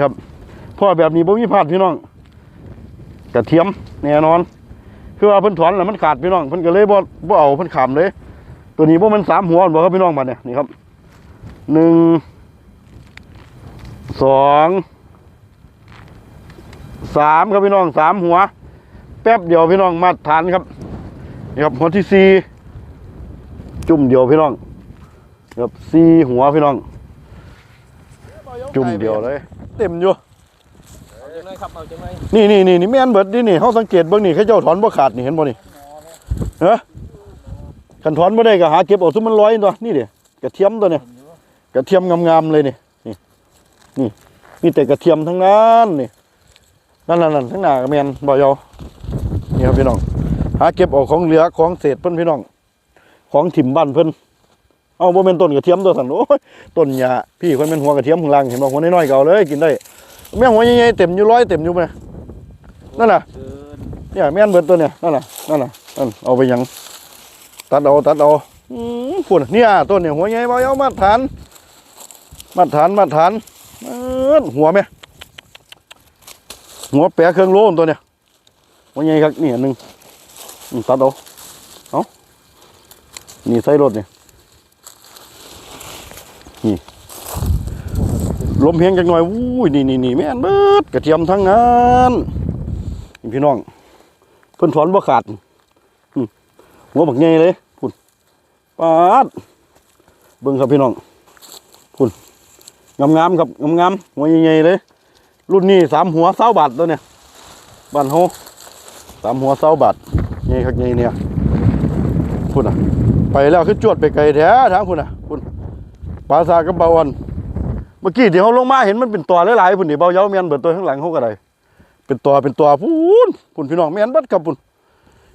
ครับเพราะว่าแบบนี้บ่มีพลาดพี่น้องกระเทียมแน่นอน คือว่าเพิ่นถอนแล้วมันขาดพี่น้องเพิ่นก็เลยบ่บ่เอาเพิ่นขามเลย ตัวนี้บ่มันสามหัวบ่ครับพี่น้องบัดเนี่ยนี่ครับหนึ่งสองสามครับพี่น้องสามหัว แป๊บเดียวพี่น้องมาฐานครับนี่ครับหัวที่สี่จุ่มเดียวพี่น้องครับสี่หัวพี่น้อง จุ่มเดียวเลย เต็มอยู่เอาจังเลยครับเอาจังเลยนี่นี่นี่นี่แม่นเบิดนี่นี่เขาสังเกตเบิ่งนี่เขาเจ้าถอนบ่ขาดนี่เห็นบ่นี่เฮ้คันถอนบ่ได้ก็หาเก็บเอาซุมมันร้อยตัวนี่เด้กระเทียมตัวเนี่ยกระเทียมงามๆเลยนี่นี่นี่มีแต่กระเทียมทั้งนั้นนี่นั่นนั่นนั่นทั้งหน้าก็แม่นบ่ยาวนี่ครับพี่น้องหาเก็บเอาของเหลือของเศษเพิ่นพี่น้อง ของถิ่มบ้านเพิ่น เอาบ่แม่นต้นกระเทียมตัวสั่นโอ้ยต้นหญ้าพี่เพิ่นเป็นหัวกระเทียมข้างล่างเห็นบ่หัวน้อยๆก็เอาเลยกินได้แม่งหัวใหญ่ๆเต็มอยู่ร้อยเต็มอยู่ไหมนั่นน่ะเชิญเนี่ยแม่นเบิดตัวเนี่ยนั่นน่ะนั่นน่ะนั่นเอาไปหยัง ตัดเอาตัดเอาอืมฝุ่นเนี่ยต้นเนี่ยหัวใหญ่เบาเอามาตรฐาน มาตรฐานมาตรฐานเอิ้นหัวไหมหัวแปะเครื่องโล่นตัวเนี่ยหัวใหญ่ครับนี่อันหนึ่งอืมตัดเอาเอานี่ใส่รถเนี่ย นี่ลมเพียงจักหน่อยวุ้ยนี่นี่นี่แม่นเบิดกระเทียมทั้งนั้นนี่พี่น้องเพิ่นถอนบ่ขาดหัวบักใหญ่เลยพุ่นปาดเบิ่งครับพี่น้องพุ่นงามๆครับงามๆหัวใหญ่ๆเลย รุ่นนี้สามหัวเศร้าบาทตัวเนี่ยบ้านเฮสามหัวเศร้าบาทใหญ่ครับใหญ่เนี่ยพุ่นอะ ไปแล้วคือจวดไปไกลแท้ทางพุ่นอะพุ่น ปลาซากับเบาอันเมื่อกี้ที่เขาลงมาเห็นมันเป็นตัวหลายๆพุ่นนี่เบาเย้าเมียนเบิดตัวข้างหลังเขาก็ได้เป็นตัวเป็นตัวพูนพุ่นพี่น้องแม่นบัดครับพุ่น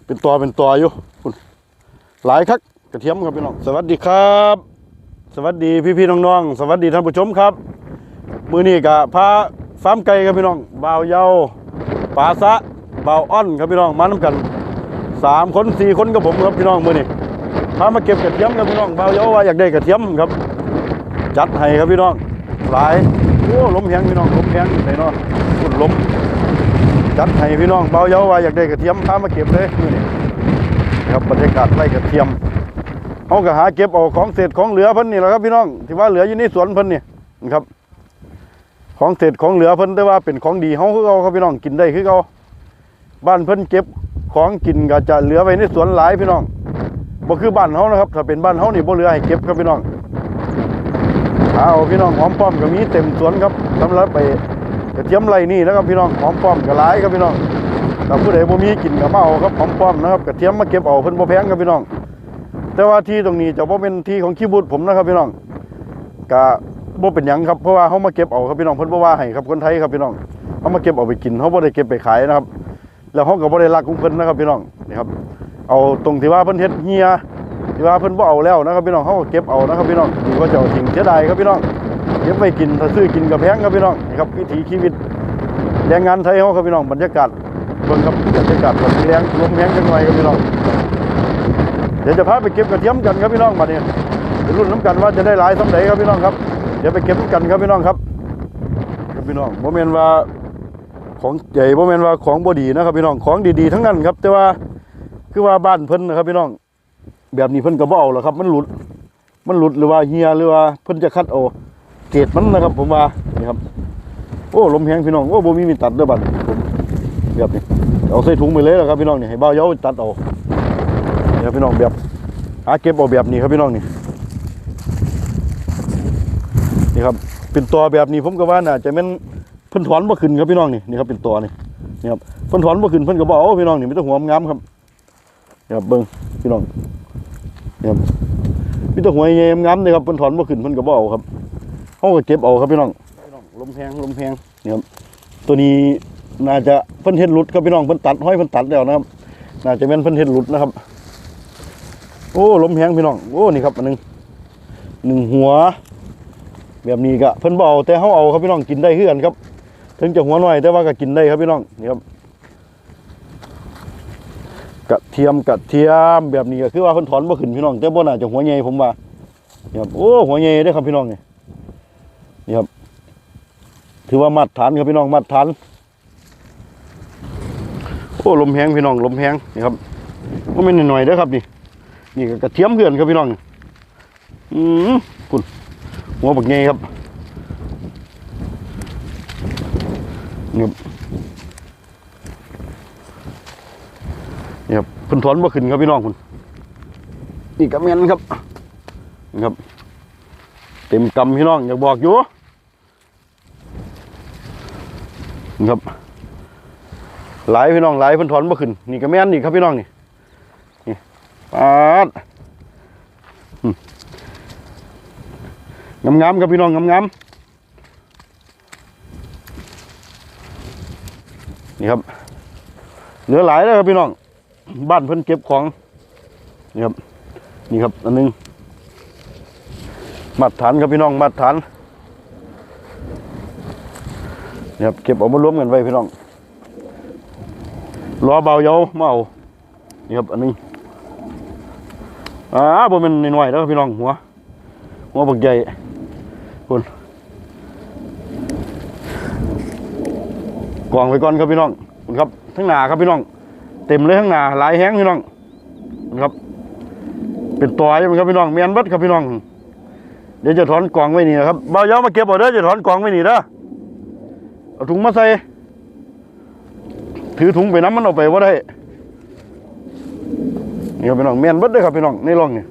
เป็นตัวเป็นตัวอยู่พุ่นหลายคักกระเทียมครับพี่น้องสวัสดีครับ สวัสดีพี่พี่ๆน้องๆสวัสดีท่านผู้ชมครับมือนี้กะพาฟาร์มไก่ครับพี่น้องเบาเย้าปลาซะบ่าอ้อนครับพี่น้องมาน้ำกันสามคนสี่คนกับผมครับพี่น้องมือนี้พามาเก็บกระเทียมครับพี่น้องเบาเย้าว่าอยากได้กระเทียมครับ จัดให้ครับพี่น้องหลายโอ้ล้มแหงพี่น้องล้มแหงไหนเนาะพุ่นลมจัดให้พี่น้องเบาเยาว่าอยากได้กระเทียมพามาเก็บเลยนี่ครับบรรยากาศไร่กระเทียมเขาก็หาเก็บเอาของเศษของเหลือเพิ่นนี่แหละครับพี่น้องที่ว่าเหลืออยู่ในสวนเพิ่นนี่นะครับ ของเศษของเหลือเพิ่นแต่ว่าเป็นของดีเขาคือเขาครับพี่น้องกินได้คือเขาบ้านเพิ่นเก็บของกินก็จะเหลือไว้ในสวนหลายพี่น้องบ่คือบ้านเขานะครับถ้าเป็นบ้านเขานี่บ่เหลือให้เก็บครับพี่น้อง เอาพี่น้องหอมป้อมก็มีเต็มสวนครับสำหรับไปกระเทียมไรนี่นะครับพี่น้องหอมป้อมกระไรครับพี่น้องถ้าผู้ใดบ่มีกินก็มาเอาครับหอมป้อมนะครับกระเทียมมาเก็บเอาเพิ่นบ่แพงครับพี่น้อง แต่ว่าที่ตรงนี้จะบ่เป็นที่ของขี้บุตรผมนะครับพี่น้องก็บ่เป็นหยังครับเพราะว่าเฮามาเก็บเอาครับพี่น้องเพิ่นบ่ว่าให้ครับคนไทยครับพี่น้องเฮามาเก็บเอาไปกินเฮาบ่ได้เก็บไปขายนะครับ แล้วเฮาก็บ่ได้รักของเพิ่นนะครับพี่น้องนี่ครับเอาตรงที่ว่าเพิ่นเฮ็ดเฮีย ที่ว่าเพิ่นบ่เอาแล้วนะครับพี่น้องเฮาก็เก็บเอานะครับพี่น้องดีกว่าจะเอาทิ้งเสียดายครับพี่น้องเก็บไปกินถ้าซื้อกินกับแพงครับพี่น้องนี่ครับวิถีชีวิตแรงงานไทยเขาครับพี่น้องบรรยากาศเบิ่งครับบรรยากาศแบบแรงลมแรงจังหน่อยครับพี่น้องเดี๋ยวจะพาไปเก็บกระเทียมกันครับพี่น้องมาเนี่ยรุ่นน้ำกันว่าจะได้หลายสำใดครับพี่น้องครับเดี๋ยวไปเก็บกันครับพี่น้องครับครับพี่น้องโมเมนว่าของใหญ่โมเมนว่าของบดีนะครับพี่น้องของดีๆทั้งนั้นครับ แต่ว่าคือว่าบ้านเพิ่นนะครับพี่น้อง แบบนี้เพิ่นก็บ่เอาหรอครับ มันหลุด มันหลุดหรือว่าเฮียหรือว่าเพิ่นจะคัดเอาเกรดมันนะครับ ผมว่านี่ครับ โอ้ลมแห้งพี่น้องโอ้บมีมีตัดด้อบัดผมแบบนี้เอาใส่ถุงไปเลยแล้วครับพี่น้องนี่ให้บ่าเหยาตัดเอานี่ครับพี่น้องแบบหาเก็บเอาแบบนี้ครับพี่น้องนี่นี่ครับเป็นตัวแบบนี้ผมก็ว่าน่าจะแม่นเพิ่นถอนบ่ขึ้นครับพี่น้องนี่นี่ครับเป็นตัวนี่นี่ครับเพิ่นถอนบ่ขึ้นเพิ่นก็บ่เอาพี่น้องนี่มีแต่หัวงามครับนี่ครับเบิ่งพี่น้อง ครับมีแต่หัวใหญ่งามๆเลยครับเพิ่นถอนบ่ขึ้นเพิ่นก็บ่เอาครับเฮาก็เก็บเอาครับพี่น้องพี่น้องลมแพงลมแพงนี่ครับตัวนี้น่าจะเพิ่นเฮ็ดหลุดครับพี่น้องเพิ่นตัดห้อยเพิ่นตัดแล้วนะครับ น่าจะแม่นเพิ่นเฮ็ดหลุดนะครับ โอ้ลมแพงพี่น้องโอ้นี่ครับอันหนึงหนึ่งหัว แบบนี้ก็เพิ่นบ่เอาแต่เฮาเอาครับพี่น้องกินได้คือกันครับ ถึงจะหัวน้อยแต่ว่าก็กินได้ครับพี่น้องนี่ครับ กระเทียมกระเทียมแบบนี้ก็คือว่าเพิ่นถอนบ่ขึ้นพี่น้องแต่บ่น่าจะหัวใหญ่ผมว่านี่ครับโอ้หัวใหญ่เด้ครับพี่น้องนี่นี่ครับ ถือว่ามาตรฐานครับพี่น้องมาตรฐานโอ้ลมแห้งพี่น้องลมแห้งนี่ครับก็ไม่นหน่อยๆด้ครับนี่นี่กระเทียมเพื่อนครับพี่น้องอืมคุณหัวบักเงยครับนี่ ครับนี่ครับเพิ่นถอนบ่ขึ้นครับพี่น้องคุณนี่กระเมียนครับนี่ครับ เต็มกำพี่น้องอยากบอกอยู่นี่ครับหลายพี่น้องหลายเพิ่นถอนบ่ขึ้นนี่ก็แม่นนี่ครับพี่น้องนี่นี่ปาดอืมงามๆครับพี่น้องงามๆนี่ครับ เหลือหลายแล้วครับพี่น้อง บ้านเพิ่นเก็บของนี่ครับนี่ครับอันหนึงมาตรฐานครับพี่น้องมาตรฐานนี่ครับเก็บเออกมารวมกันไว้พี่น้องรอเบาเยามาเอานี่ครับอันนี้อ่าบ่แมันหน้อยแล้วพี่น้องหัวหัวบักใหญ่คุณกองไว้ก่อนครับพี่น้องคุณครับทั้งหนาครับพี่น้อง เต็มเลยทั้งหน้าหลายแห้งพี่น้องคุณครับ เป็นตัวใช่ไหมครับพี่น้องเมียนบัดครับพี่น้อง เดี๋ยวจะถอนกองไว้นี่นะครับเบาเยามาเก็บเอาเด้อจะถอนกองไว้นี่เด้อเอาถุงมาใส่ถือถุงไปน้ำมันเอาไปว่าได้นี่ครับพี่น้องแม่นบิดเด้อครับพี่น้องในร่องเนี่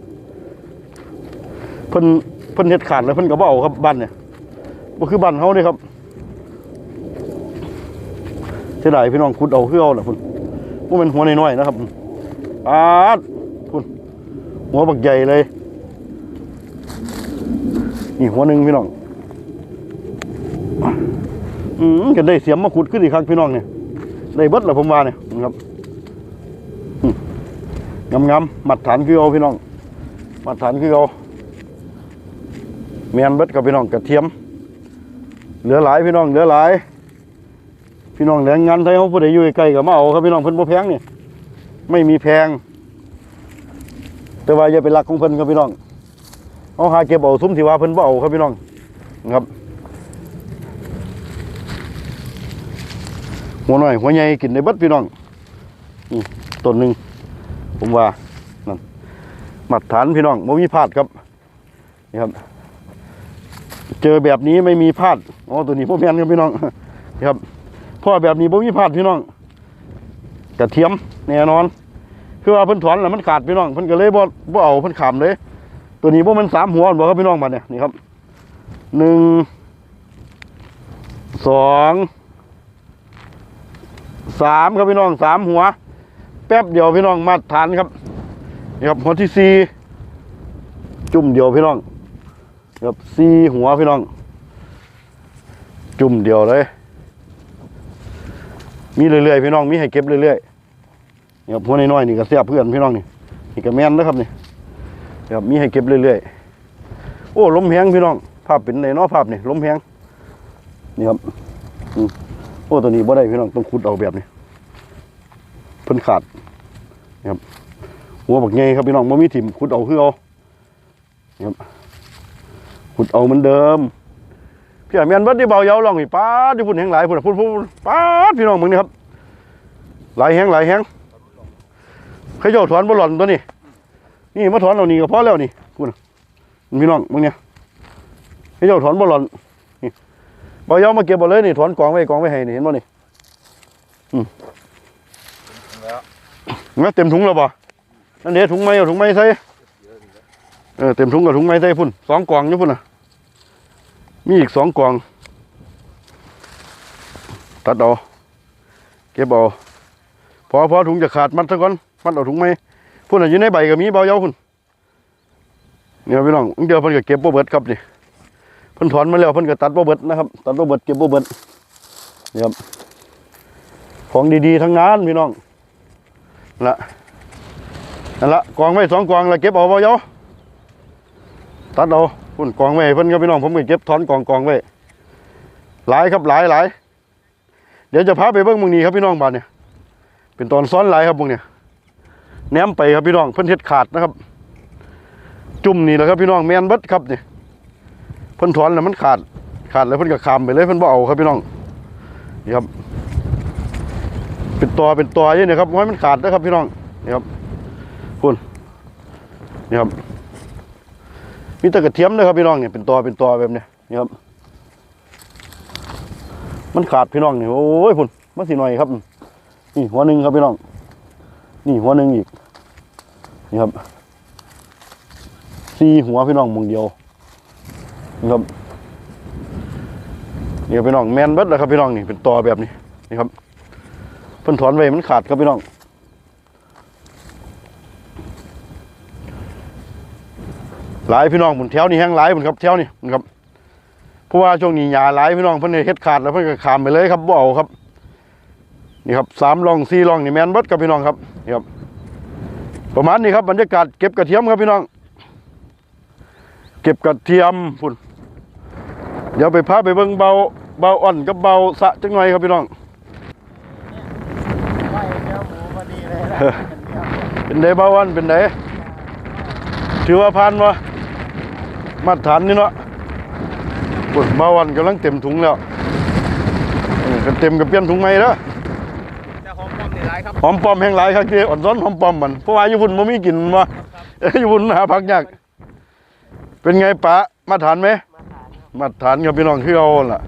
เพิ่นเพิ่นเฮ็ดขาดแล้วเพิ่นก็บ่เอาครับบ้านเนี่ยบ่คือบ้านเฮาเด้ครับเสียดายพี่น้องขุดเอาคือเอาล่ะพุ่น บ่แม่นหัวน้อยๆนะครับปาดพุ่นหัวบักใหญ่เลย นี่หัวหนึ่งพี่น้องอืมก็ได้เสียมมาขุดขึ้นอีกครั้งพี่น้องเนี่ยได้เบิดแหละผมว่าเนี่ยนะครับงามงามๆมัดฐานคือเอาพี่น้องมัดฐานคือเอาเมียนเบิดกับพี่น้องกระเทียม เหลือหลายพี่น้องเหลือหลาย พี่น้องแรงงานไทยเขาผู้ใดอยู่ใกล้กับมาเอาครับพี่น้องเพิ่นบ่แพงนี่ไม่มีแพง แต่ว่าอย่าไปรักของเพิ่นครับพี่น้องเอาหาเก็บเอาซุ้มที่ว่าเพิ่นบ่เอาครับพี่น้องครับหัวหน่อยหัวใหญ่กินได้เบิดพี่น้องนี่ต้นหนึ่งผมว่านั่นมาตรฐานพี่น้องไม่มีพลาดครับนี่ครับ เจอแบบนี้ไม่มีพลาดอ๋อตัวนี้พวกแมนครับพี่น้องนี่ครับ พราะว่าแบบนี้ไม่มีพลาดพี่น้องกระเทียมแน่นอน คือว่าเพิ่นถอนแล้วมันขาดพี่น้องเพิ่นก็เลยบ่บ่เอาเพิ่นขามเลย ตัวนี้พวกมันสามหัวบ่ครับพี่น้องบัดเนี่ยนี่ครับหนึ่งสองสามครับพี่น้องสามหัว แป๊บเดียวพี่น้องมาฐานครับนี่ครับหัวที่สี่จุ่มเดียวพี่น้องครับสี่หัวพี่น้อง จุ่มเดียวเลย มีเรื่อยๆพี่น้องมีให้เก็บเรื่อยๆนี่ครับหัวน้อยๆนี่ก็เสียบเพื่อนพี่น้องนี่นี่ก็แม่นนะครับนี่นี่ครับมีให้เก็บเรื่อยๆโอ้ลมแหงพี่น้อง ภาพเป็นในนอภาพนี่ลมแหงนี่ครับโอ้ตัวนี้บ่ได้พี่น้องต้องขุดเอาแบบนี้เพิ่นขาดนะครับหัวบักไงครับพี่น้องบ่มีถิ่มขุดเอาคือเอานะครับขุดเอาเหมือนเดิม พี่อาเมียนบิดที่เบาเยาลองนี่ป้าที่พุ่นแหงหลายพุ่นพุ่นพุ่นป้าพี่น้องมึงนี่ครับหลายแหงหลายแหงใครเจ้าถอนบ่หล่อนตัวนี้นี่มาถอนเอานี่ก็พอแล้วนี่พุ่นะพี่น้องมึงเนี่ยใครเจ้าถอนบ่หล่อนบ่ยอมมาเก็บบ่เลยนี่ถอนกองไว้กองไว้ให้นี่เห็นบ่นี่อืมงั้นเต็มถุงแล้วบ่นั่นเดี๋ยวถุงไม้เอาถุงไม้ใส่เออเต็มถุงกับถุงไม้ใส่พุ่นสองกองอยู่พุ่นน่ะ มีอีกสองกอง ตัดเอาเก็บเอาพอพอถุงจะขาดมัดซะก่อน มัดเอาถุงไหมพุ่นอยู่ในใบก็มีเบาเยาพุ่นเนี่ยพี่น้องเดี๋ยวเพิ่นก็เก็บบ่เบิดครับนี่เพิ่นถอนมาแล้วเพิ่นก็ตัดบ่เบิดนะครับ ตัดบ่เบิดเก็บบ่เบิดนี่ครับของดีๆทั้งนั้นพี่น้องละนั่นละกองไว้สองกองแล้วเก็บเอาเบาเยา ตัดเอาพุ่นกองไว้เพิ่นครับพี่น้องผมก็เก็บถอนกองกองไว้หลายครับหลายหลายเดี๋ยวจะพาไปเบิ่งมึงนี้ครับพี่น้องบ้านเนี่ยเป็นตอนซ้อนหลายครับพวกเนี่ยแหนมไปครับพี่น้องเพิ่นเฮ็ดขาดนะครับ จุ่มนี่แหละครับพี่น้องแมนเบิดครับเนี่เพิ่นถอนแล้วมันขาดขาดแล้วเพิ่นก็คำไปเลยเพิ่นบ่เอาครับพี่น้องนี่ครับ เป็นตัวเป็นตัวยู่นี่ครับให้มันขาดนะครับพี่น้องนี่ครับคุณนี่ครับ มีแต่กระเทียมนะครับพี่น้องเนี่ยเป็นตัวเป็นตัวแบบเนี้ยนี่ครับ มันขาดพี่น้องเนี่ยโอ้ยพุ่นมันสิหน่อยครับนี่หัวหนึ่งครับพี่น้อง นี่หัวหนึ่งอีกนี่ครับสี่หัวพี่น้องมึงเดียวนี่ครับนี่ครับพี่น้องแมนเบิดแล้วครับพี่น้องนี่เป็นตอแบบนี้นี่ครับเพิ่นถอนไว้มันขาดครับพี่น้อง หลายพี่น้องบนแถวนี้แห้งหลายบนครับแถวนี้นะครับเพราะว่าช่วงนี้หญ้าหลายพี่น้องเพิ่นได้เฮ็ดขาดแล้วเพิ่นก็ขามไปเลยครับบ่เอาครับ นี่ครับสามร่องสี่ร่องนี่แมนเบิดครับพี่น้องครับนี่ครับ ประมาณนี้ครับบรรยากาศเก็บกระเทียมครับพี่น้อง เก็บกระเทียมพุ่นเดี๋ยวไปพาไปเบิ่งเบาเบาอ่อนกับเบาสะจังหน่อยครับพี่น้องไหวเดียวหมูพอดีเลยนะเป็นไดเบาอ่อนเป็นไดถือว่าผ่านวะ มาตรฐานนี่เนาะพุ่นเบาอ่อนกำลังเต็มถุงแล้วเออก็เต็มกับเปลี่ยนถุงใหม่แล้วจะหอมป้อมนี่ไรครับหอมปลอมแห้งหลายครับที่อ่อนซ้อนหอมปลอมมันเพราะว่าอยู่พุ่นบ่มีกินมาเอ้ยอยู่พุ่นหาผักยากเป็นไงปะมาตรฐานไหมมาทานมาตรฐานครับพี่น้องคือเอาล่ะ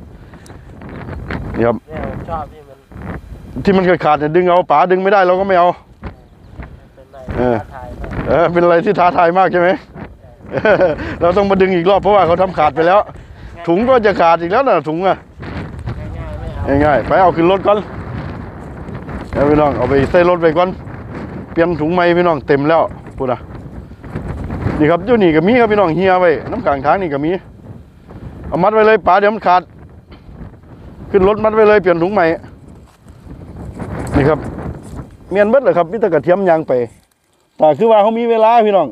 นี่ครับเนี่ยผมชอบที่มันที่มันขาดๆเนี่ยดึงเอาป๋าดึงไม่ได้เราก็ไม่เอาเป็นไรเออท้าทายมากเออเป็นอะไรที่ท้าทายมากใช่ไหม เราต้องมาดึงอีกรอบเพราะว่าเขาทำขาดไปแล้ว ถุงก็จะขาดอีกแล้วนะถุงอะง่ายไม่เอาง่ายๆไปเอาขึ้นรถก่อนเอาพี่น้องเอาไปใส่รถไปก่อนเปลี่ยนถุงใหม่พี่น้องเต็มแล้วพูดนะนี่ครับอยู่นี่ก็มีครับพี่น้องเฮียไว้น้ำกลางทางนี่ก็มีเอามัดไว้เลยป๋าเดี๋ยวมันขาด ขึ้นรถมัดไว้เลยเปลี่ยนถุงใหม่นี่ครับเมียนเบิดเลยครับมิตรกระเทียมยางไปแต่คือว่าเขามีเวลาพี่น้อง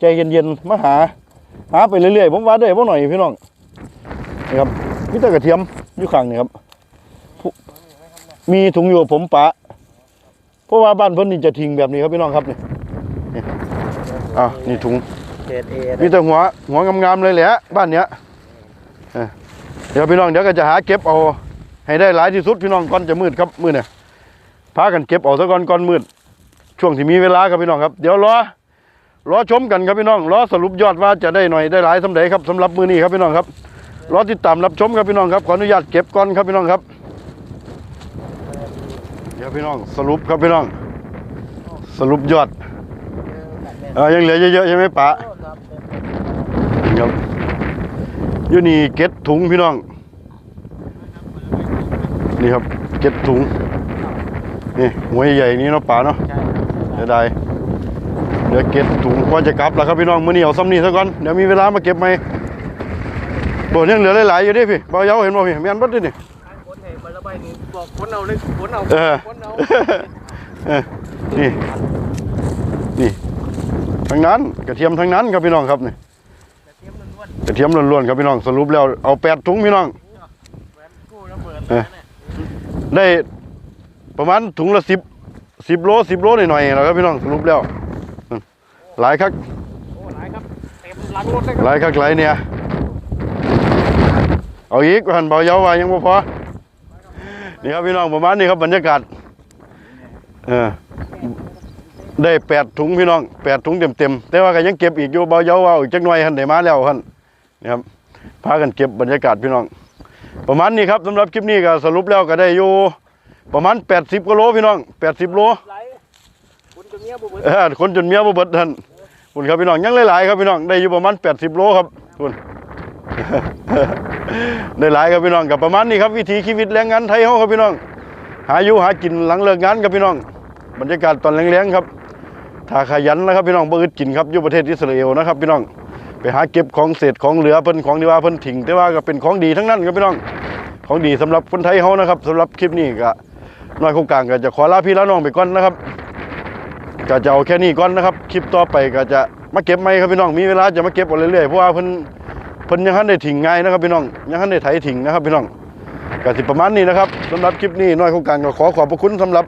ใจเย็นๆมาหา หาไปเรื่อยๆผมว่าได้บ่หน่อยพี่น้องนี่ครับมิตรกระเทียมอยู่ข้างนี่ครับผู้มีถุงอยู่กับผมปะเพราะว่าบ้านเพิ่นนี่จะทิ้งแบบนี้ครับพี่น้องครับนี่นี่อะนี่ถุงเกรดเอมีแต่หัวหัวงามๆเลยแหละบ้านเนี้ยเออเดี๋ยวพี่น้องเดี๋ยวก็จะหาเก็บเอาให้ได้หลายที่สุดพี่น้องก่อนจะมืดครับมืดเนี่ยพากันเก็บเอาซะก่อนก่อนมืด ช่วงที่มีเวลาครับพี่น้องครับ เดี๋ยวรอ รอชมกันครับพี่น้องรอสรุปยอดว่าจะได้หน่อยได้หลายสำเร็จครับสำหรับมือนี้ครับพี่น้องครับรอติดตามรับชมครับพี่น้องครับขออนุญาตเก็บก่อนครับพี่น้องครับเดี๋ยวพี่น้องสรุปครับพี่น้อง สรุปยอดเออยังเหลือเยอะๆใช่ไหมปะครับอยู่นี่เก็ดถุงพี่น้องนี่ครับเก็ดถุงนี่หัวใหญ่ๆนี้เนาะป่าเนาะใช่เดี๋ยวได้เดี๋ยวเก็บถุงก่อนจะกลับแล้วครับพี่น้องมื้อนี้เอาซ้ำนี่ซะก่อนเดี๋ยวมีเวลามาเก็บไหมบ่ยังเหลือหลายๆอยู่เดิพี่บ่าวเหยาเห็นบ่พี่แม่นบ่ดินี่คนเห็นมันละใบนี่บอกคนเอาเลยคนเอาเออคนเอาเออนี่นี่ทั้งนั้นกระเทียมทั้งนั้นครับพี่น้องครับนี่เทียมล้วนกระเทียมล้วนๆครับพี่น้องสรุปแล้วเอาแปดถุงพี่น้องๆแหวนกู้ระเบิดเออเนี่ยได้ประมาณถุงละสิบสิบโลสิบโลหน่อยๆแล้วครับพี่น้องสรุปแล้วอืม หลายคักโอ้หลายครับเต็มหลังรถเลยคหรับลายคักหลายเนี่ยเอาอีกหันเบาเยาว่ายังบ่พอนี่ครับพี่น้องประมาณนี้ครับบรรยากาศเออได้แปดถุงพี่น้องแปดถุงเต็มๆแต่ว่าก็ยังเก็บอีกอยู่เบาเยาว่าอีกจักหน่อยหันได้มาแล้วหันนี่ครับพากันเก็บบรรยากาศพี่น้อง ประมาณนี้ครับสำหรับคลิปนี้ก็สรุปแล้วก็ได้อยู่ประมาณ 80กิโลพี่น้อง 80โลไหลคุณ จะเมียบุบเบิดเออคนจนเมียบ่เบิดท่านคุณครับพี่น้องยังหลายๆครับพี่น้องได้อยู่ประมาณ 80 โลครับคุณได้หลายครับพี่น้องกับประมาณนี้ครับวิถีชีวิตแรงงานไทยเฮาครับพี่น้อง หาอยู่หากินหลังเลิกงานครับพี่น้อง บรรยากาศตอนแรงๆครับถ้าขยันนะครับพี่น้องบ่อึดกินครับอยู่ประเทศอิสราเอลนะครับพี่น้องไปหาเก็บของเศษของเหลือเพิ่นของที่ว่าเพิ่นทิ้งแต่ว่าก็เป็นของดีทั้งนั้นครับพี่น้องของดีสำหรับคนไทยเฮานะครับสำหรับคลิปนี้ก็น้อยโครงการก็จะขอลาพี่ลาน้องไปก่อนนะครับ ก็จะเอาแค่นี้ก่อนนะครับ คลิปต่อไปก็จะมาเก็บไหมครับพี่น้อง มีเวลาจะมาเก็บเอาเรื่อยๆ เพราะว่าเพิ่นเพิ่นยังทันได้ถิ่งง่ายนะครับพี่น้อง ยังทันได้ไถถิ่งนะครับพี่น้องก็สิประมาณนี้นะครับสำหรับคลิปนี้น้อยโครงการก็ขอขอบพระคุณสำหรับ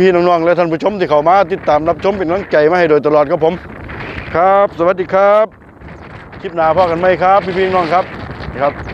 พี่ๆน้องๆและท่านผู้ชมที่เข้ามาติดตามรับชมเป็นกำลังใจมาให้โดยตลอดครับผม ครับ สวัสดีครับ คลิปหน้าพ่อกันไหมครับ พี่ๆน้องครับครับ